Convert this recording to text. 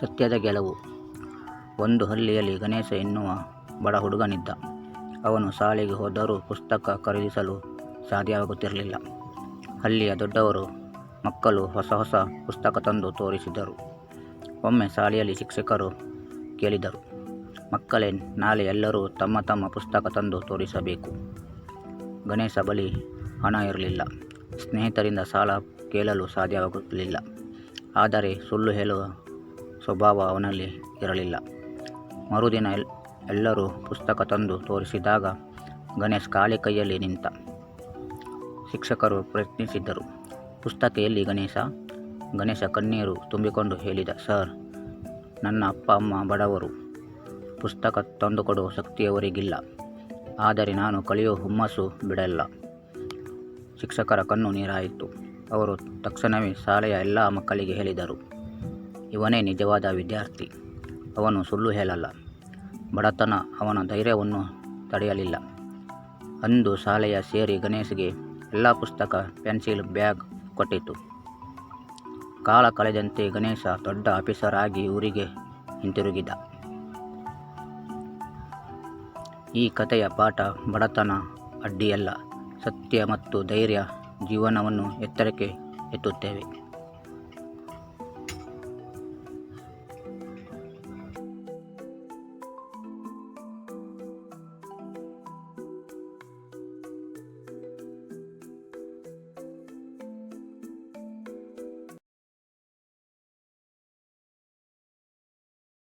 ಸತ್ಯದ ಗೆಲುವು. ಒಂದು ಹಳ್ಳಿಯಲ್ಲಿ ಗಣೇಶ ಎನ್ನುವ ಬಡ ಹುಡುಗನಿದ್ದ. ಅವನು ಶಾಲೆಗೆ ಹೋದರೂ ಪುಸ್ತಕ ಖರೀದಿಸಲು ಸಾಧ್ಯವಾಗುತ್ತಿರಲಿಲ್ಲ. ಹಳ್ಳಿಯ ದೊಡ್ಡವರು, ಮಕ್ಕಳು ಹೊಸ ಹೊಸ ಪುಸ್ತಕ ತಂದು ತೋರಿಸಿದರು ಒಮ್ಮೆ ಶಾಲೆಯಲ್ಲಿ ಶಿಕ್ಷಕರು ಕೇಳಿದರು, ಮಕ್ಕಳೇ, ನಾಳೆ ಎಲ್ಲರೂ ತಮ್ಮ ತಮ್ಮ ಪುಸ್ತಕ ತಂದು ತೋರಿಸಬೇಕು. ಗಣೇಶ ಬಳಿ ಹಣ ಇರಲಿಲ್ಲ. ಸ್ನೇಹಿತರಿಂದ ಸಾಲ ಕೇಳಲು ಸಾಧ್ಯವಾಗಲಿಲ್ಲ ಆದರೆ ಸುಳ್ಳು ಹೇಳುವ ಸ್ವಭಾವ ಅವನಲ್ಲಿ ಇರಲಿಲ್ಲ. ಮರುದಿನ ಎಲ್, ಎಲ್ಲರೂ ಪುಸ್ತಕ ತಂದು ತೋರಿಸಿದಾಗ ಗಣೇಶ್ ಖಾಲಿ ಕೈಯಲ್ಲಿ ನಿಂತ ಶಿಕ್ಷಕರು ಪ್ರಯತ್ನಿಸಿದ್ದರು ಪುಸ್ತಕ ಎಲ್ಲಿ ಗಣೇಶ ಗಣೇಶ ಕಣ್ಣೀರು ತುಂಬಿಕೊಂಡು ಹೇಳಿದ, ಸರ್, ನನ್ನ ಅಪ್ಪ, ಅಮ್ಮ ಬಡವರು, ಪುಸ್ತಕ ತಂದುಕೊಡುವ ಶಕ್ತಿಯವರಿಗಿಲ್ಲ. ಆದರೆ ನಾನು ಕಲಿಯೋ ಹುಮ್ಮಸ್ಸು ಬಿಡಲ್ಲ. ಶಿಕ್ಷಕರ ಕಣ್ಣು ನೀರಾಯಿತು. ಅವರು ತಕ್ಷಣವೇ ಶಾಲೆಯ ಎಲ್ಲ ಮಕ್ಕಳಿಗೆ ಹೇಳಿದರು. ಇವನೇ ನಿಜವಾದ ವಿದ್ಯಾರ್ಥಿ. ಅವನು ಸುಳ್ಳು ಹೇಳಲ್ಲ. ಬಡತನ ಅವನ ಧೈರ್ಯವನ್ನು ತಡೆಯಲಿಲ್ಲ. ಅಂದು ಶಾಲೆಯ ಸೇರಿ ಗಣೇಶ್ಗೆ ಎಲ್ಲ ಪುಸ್ತಕ, ಪೆನ್ಸಿಲ್, ಬ್ಯಾಗ್ ಕೊಟ್ಟಿತು. ಕಾಲ ಕಳೆದಂತೆ ಗಣೇಶ ದೊಡ್ಡ ಆಫೀಸರ್ ಆಗಿ ಊರಿಗೆ ಹಿಂತಿರುಗಿದ. ಈ ಕಥೆಯ ಪಾಠ ಬಡತನ ಅಡ್ಡಿಯಲ್ಲ. ಸತ್ಯ ಮತ್ತು ಧೈರ್ಯ ಜೀವನವನ್ನು ಎತ್ತರಕ್ಕೆ ಎತ್ತುತ್ತೇವೆ.